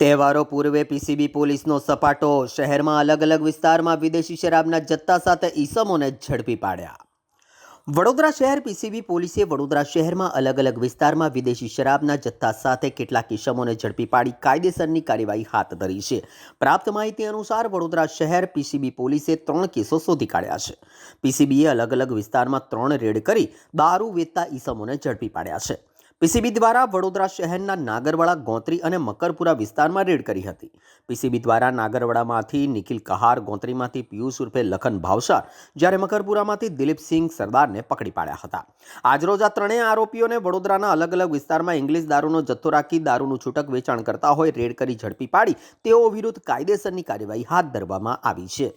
તહેવારો પૂર્વે પીસીબી પોલીસનો સપાટો. શહેરમાં અલગ અલગ વિસ્તારમાં વિદેશી શરાબના જથ્થા સાથે ઈસમોને ઝડપી પાડ્યા. વડોદરા શહેર પીસીબી પોલીસે વડોદરા શહેરમાં અલગ અલગ વિસ્તારમાં વિદેશી શરાબના જથ્થા સાથે કેટલાક ઈસમોને ઝડપી પાડી કાયદેસરની કાર્યવાહી હાથ ધરી છે. પ્રાપ્ત માહિતી અનુસાર વડોદરા શહેર પીસીબી પોલીસે ત્રણ કેસો શોધી કાઢ્યા છે. પીસીબીએ અલગ અલગ વિસ્તારમાં ત્રણ રેડ કરી દારૂ વેચતા ઈસમોને ઝડપી પાડ્યા છે. પીસીબી દ્વારા વડોદરા શહેરના નાગરવાડા, ગોંત્રી અને મકરપુરા વિસ્તારમાં રેડ કરી હતી. પીસીબી દ્વારા નાગરવાડામાંથી નિખિલ કહાર, ગોત્રીમાંથી પિયુષ ઉર્ફે લખન ભાવસાર, જ્યારે મકરપુરામાંથી દિલીપસિંહ સરદારને પકડી પાડ્યા હતા. આજરોજ આ ત્રણેય આરોપીઓને વડોદરાના અલગ અલગ વિસ્તારમાં ઇંગ્લિશ દારૂનો જથ્થો રાખી દારૂનું છૂટક વેચાણ કરતા હોય રેડ કરી ઝડપી પાડી તેઓ વિરુદ્ધ કાયદેસરની કાર્યવાહી હાથ ધરવામાં આવી છે.